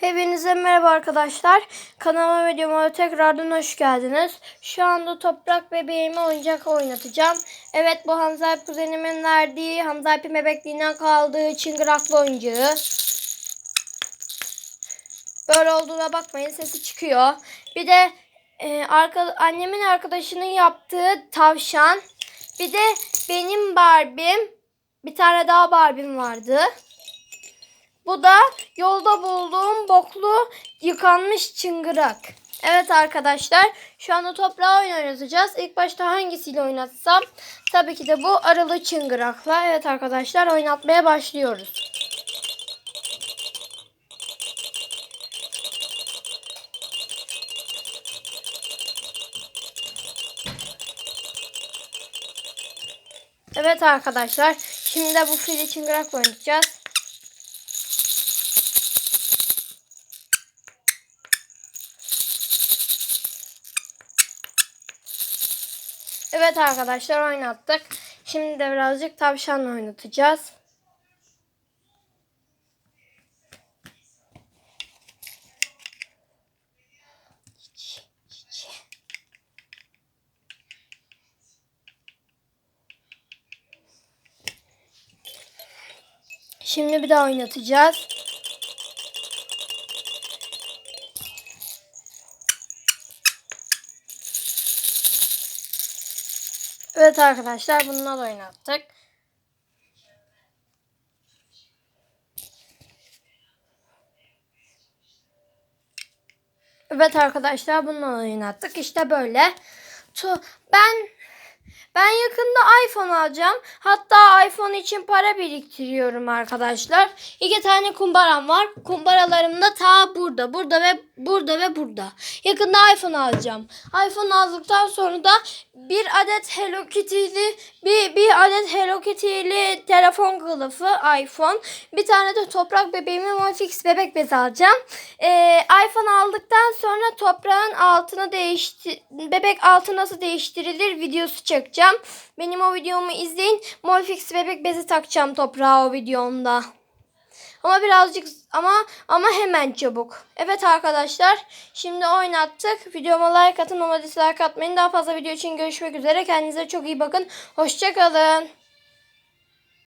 Hepinize merhaba arkadaşlar. Kanalıma videoma tekrardan hoş geldiniz. Şu anda toprak bebeğime oyuncak oynatacağım. Evet bu Hamza Alp kuzenimin verdiği Hamza Alp'in bebekliğinden kaldığı çıngıraklı oyuncağı. Böyle olduğuna bakmayın sesi çıkıyor. Bir de e, arka, annemin arkadaşının yaptığı tavşan. Bir de benim Barbie'm. Bir tane daha Barbie'm vardı. Bu da yolda bulduğum boklu yıkanmış çıngırak. Evet arkadaşlar şu anda toprağa oyun oynatacağız. İlk başta hangisiyle oynatsam? Tabii ki de bu arılı çıngırakla. Evet arkadaşlar oynatmaya başlıyoruz. Evet arkadaşlar şimdi de bu fili çıngırakla oynayacağız. Evet arkadaşlar oynattık. Şimdi de birazcık tavşanla oynatacağız. Şimdi bir daha oynatacağız. Evet arkadaşlar bununla da oynattık. Evet arkadaşlar bununla oynattık. İşte böyle. Ben ben yakında iPhone alacağım. Hatta iPhone için para biriktiriyorum arkadaşlar. İki tane kumbaram var. Kumbaralarım da ta burada, burada ve burada ve burada. Yakında iPhone alacağım. iPhone aldıktan sonra da bir adet Hello Kitty'li bir, bir adet Hello Kitty'li telefon kılıfı iPhone. Bir tane de toprak bebeğime Monfix bebek bezi alacağım. Ee, iPhone aldıktan sonra toprağın altını değişti bebek altı nasıl değiştirilir videosu çekeceğim. Benim o videomu izleyin. Molfix bebek bezi takacağım toprağa o videomda. Ama birazcık ama ama hemen çabuk. Evet arkadaşlar şimdi oynattık. Videoma like atın ama dislike atmayın. Daha fazla video için görüşmek üzere. Kendinize çok iyi bakın. Hoşçakalın.